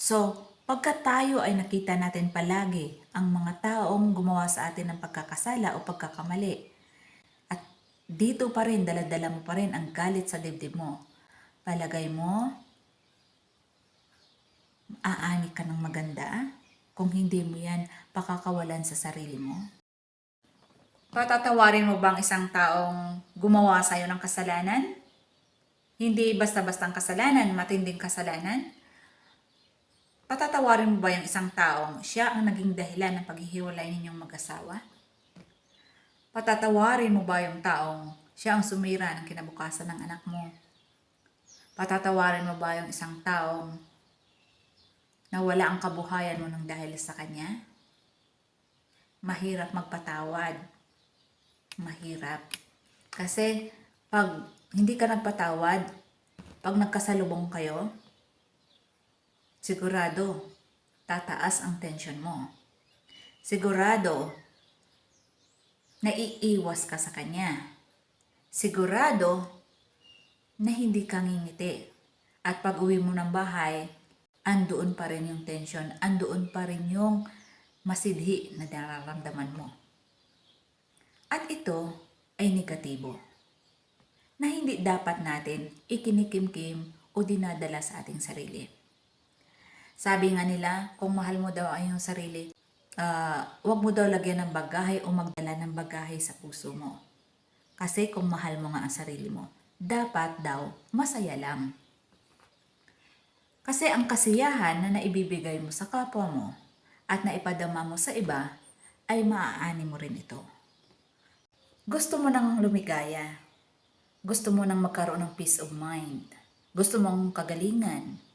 So, pagka tayo ay nakita natin palagi ang mga taong gumawa sa atin ng pagkakasala o pagkakamali, at dito pa rin, daladala mo pa rin ang galit sa dibdib mo, palagay mo, aani ka ng maganda kung hindi mo yan pakakawalan sa sarili mo? Patatawarin mo bang isang taong gumawa sa'yo ng kasalanan? Hindi basta-bastang kasalanan, matinding kasalanan? Patatawarin mo ba yung isang taong siya ang naging dahilan ng paghihiwalay ninyong mag-asawa? Patatawarin mo ba yung taong siya ang sumira ng kinabukasan ng anak mo? Patatawarin mo ba yung isang taong nawala ang kabuhayan mo ng dahil sa kanya? Mahirap magpatawad. Mahirap. Kasi pag hindi ka nagpatawad, pag nagkasalubong kayo, sigurado tataas ang tension mo. Sigurado naiiwas ka sa kanya. Sigurado na hindi ka ngingiti. At pag uwi mo ng bahay, andoon pa rin yung tension, andoon pa rin yung masidhi na nararamdaman mo. At ito ay negatibo na hindi dapat natin ikinikimkim o dinadala sa ating sarili. Sabi nga nila, kung mahal mo daw ang iyong sarili, ah, huwag mo daw lagyan ng bagahe o magdala ng bagahe sa puso mo. Kasi kung mahal mo nga ang sarili mo, dapat daw masaya lang. Kasi ang kasiyahan na naibibigay mo sa kapwa mo at naipadama mo sa iba ay maaani mo rin ito. Gusto mo nang lumigaya. Gusto mo nang magkaroon ng peace of mind. Gusto mong kagalingan.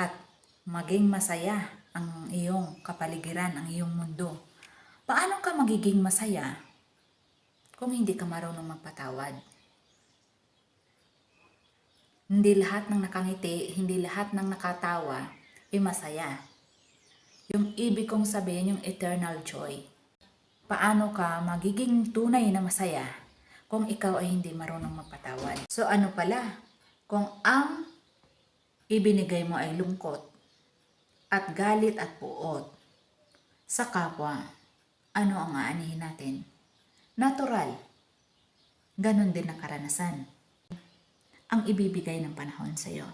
At maging masaya ang iyong kapaligiran, ang iyong mundo. Paano ka magiging masaya kung hindi ka marunong magpatawad? Hindi lahat ng nakangiti, hindi lahat ng nakatawa ay masaya. Yung ibig kong sabihin, yung eternal joy. Paano ka magiging tunay na masaya kung ikaw ay hindi marunong magpatawad? So ano pala? Kung ang ibinigay mo ay lungkot at galit at puot sa kapwa, ano ang aanihin natin? Natural. Ganon din ang. Ang ibibigay ng panahon sa iyo.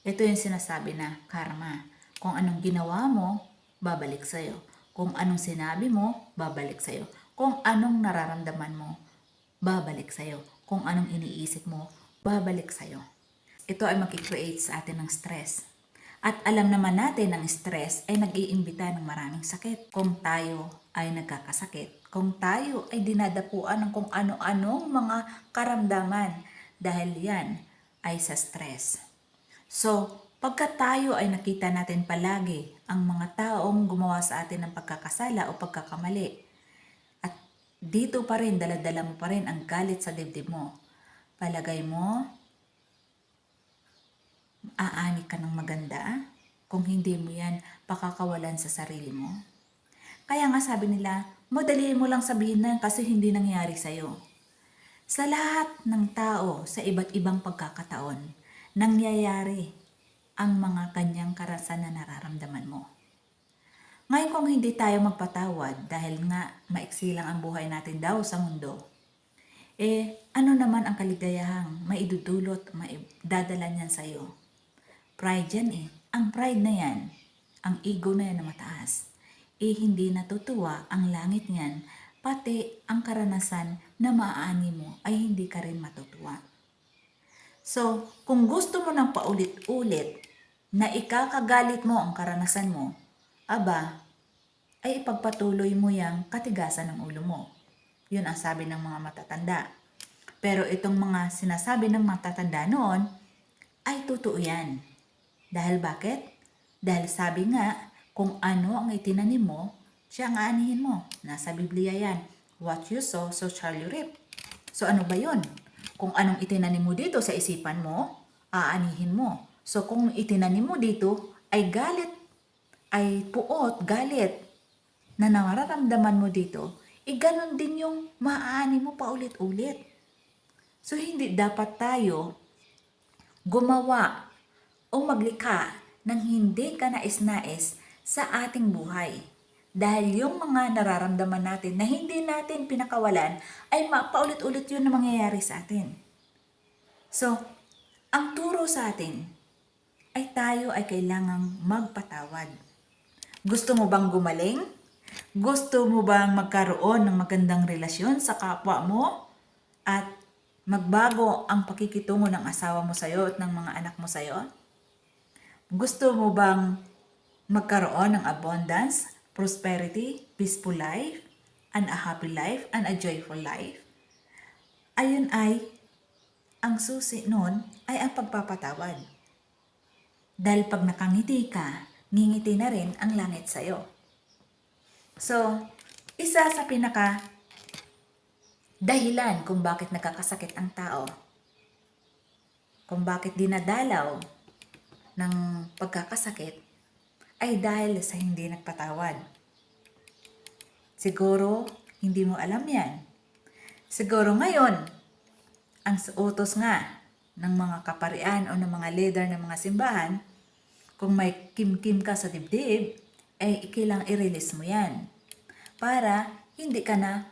Ito yung sinasabi na karma. Kung anong ginawa mo, babalik sa iyo. Kung anong sinabi mo, babalik sa iyo. Kung anong nararamdaman mo, babalik sa iyo. Kung anong iniisip mo, babalik sa iyo. Ito ay makikreate sa atin ng stress. At alam naman natin ang stress ay nag-iimbita ng maraming sakit. Kung tayo ay nagkakasakit, kung tayo ay dinadapuan ng kung ano-anong mga karamdaman dahil yan ay sa stress. So, pagka tayo ay nakita natin palagi ang mga taong gumawa sa atin ng pagkakasala o pagkakamali, at dito pa rin, daladala mo pa rin ang galit sa dibdib mo, palagay mo, aani ka ng maganda kung hindi mo yan pakakawalan sa sarili mo. Kaya nga sabi nila, madali mo lang sabihin na kasi hindi nangyari sa'yo. Sa lahat ng tao sa iba't ibang pagkakataon, nangyayari ang mga kanyang karasan na nararamdaman mo. Ngayon kung hindi tayo magpatawad dahil nga maiksi lang ang buhay natin daw sa mundo, eh ano naman ang kaligayahang maidudulot, maidadala niyan sa'yo? Pride yan eh. Ang pride na yan, ang ego na yan na mataas, eh hindi natutuwa ang langit niyan, pati ang karanasan na maaani mo ay hindi ka rin matutuwa. So, kung gusto mo ng paulit-ulit na ikakagalit mo ang karanasan mo, aba, ay ipagpatuloy mo yang katigasan ng ulo mo. Yun ang sabi ng mga matatanda. Pero itong mga sinasabi ng matatanda noon, ay totoo yan. Dahil bakit? Dahil sabi nga, kung ano ang itinanim mo, siya ang aanihin mo. Nasa Biblia yan. What you sow, so shall you reap. So ano ba yon? Kung anong itinanim mo dito sa isipan mo, aanihin mo. So kung itinanim mo dito ay galit, ay puot, galit, na nararamdaman mo dito, eh ganun din yung maaani mo paulit-ulit. So hindi dapat tayo gumawa o maglikha ng hindi ka nais-nais sa ating buhay. Dahil yung mga nararamdaman natin na hindi natin pinakawalan ay mapaulit-ulit yun na mangyayari sa atin. So, ang turo sa atin ay tayo ay kailangang magpatawad. Gusto mo bang gumaling? Gusto mo bang magkaroon ng magandang relasyon sa kapwa mo? At magbago ang pakikitungo ng asawa mo sa'yo at ng mga anak mo sa'yo? Gusto mo bang magkaroon ng abundance, prosperity, peaceful life, and a happy life, and a joyful life? Ayun ay, ang susi nun ay ang pagpapatawad. Dahil pag nakangiti ka, ngingiti na rin ang langit sa'yo. So, isa sa pinaka dahilan kung bakit nagkakasakit ang tao, kung bakit dinadalaw ng pagkakasakit, ay dahil sa hindi nagpatawad. Siguro, hindi mo alam yan. Siguro ngayon, ang utos nga ng mga kaparian o ng mga leader ng mga simbahan, kung may kim-kim ka sa dibdib, ay ikilang i-release mo yan. Para hindi ka na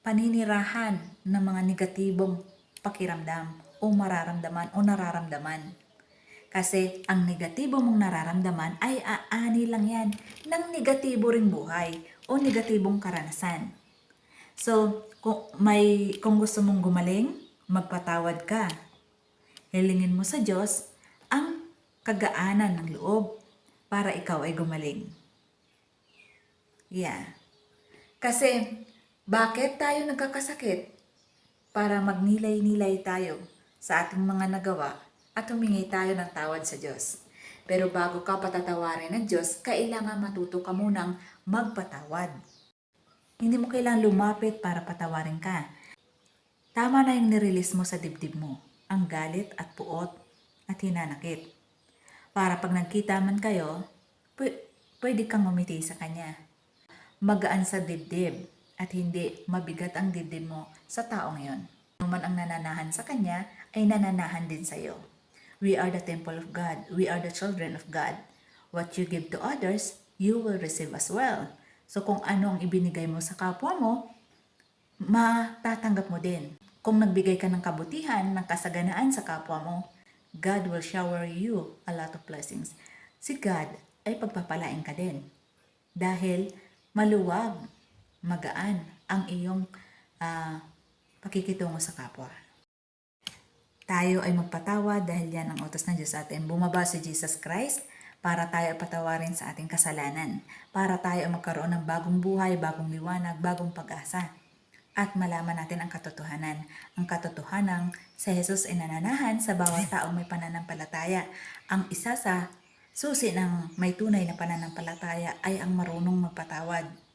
paninirahan ng mga negatibong pakiramdam o mararamdaman o nararamdaman. Kasi ang negatibo mong nararamdaman ay aani lang yan ng negatibo ring buhay o negatibong karanasan. So, kung, may, kung gusto mong gumaling, magpatawad ka. Hilingin mo sa Diyos ang kagaanan ng loob para ikaw ay gumaling. Yeah. Kasi, bakit tayo nagkakasakit? Para magnilay-nilay tayo sa ating mga nagawa at humingi tayo ng tawad sa Diyos. Pero bago ka patatawarin ng Diyos, kailangan matuto ka munang magpatawad. Hindi mo kailangan lumapit para patawarin ka. Tama na yung nirelease mo sa dibdib mo, ang galit at puot at hinanakit. Para pag nagkita man kayo, pw- pwede kang umiti sa kanya. Magaan sa dibdib at hindi mabigat ang dibdib mo sa taong yon. Man ang nananahan sa kanya ay nananahan din sa iyo. We are the temple of God. We are the children of God. What you give to others, you will receive as well. So kung ano ang ibinigay mo sa kapwa mo, matatanggap mo din. Kung nagbigay ka ng kabutihan, ng kasaganaan sa kapwa mo, God will shower you a lot of blessings. Si God ay pagpapalain ka din. Dahil maluwag, magaan ang iyong ah, pakikitungo sa kapwa. Tayo ay magpatawad dahil yan ang utos ng Diyos sa atin. Bumaba si Jesus Christ para tayo ay patawarin sa ating kasalanan. Para tayo ay magkaroon ng bagong buhay, bagong liwanag, bagong pag-asa. At malaman natin ang katotohanan. Ang katotohanan sa Jesus ay nananahan sa bawat taong may pananampalataya. Ang isa sa susi ng may tunay na pananampalataya ay ang marunong magpatawad.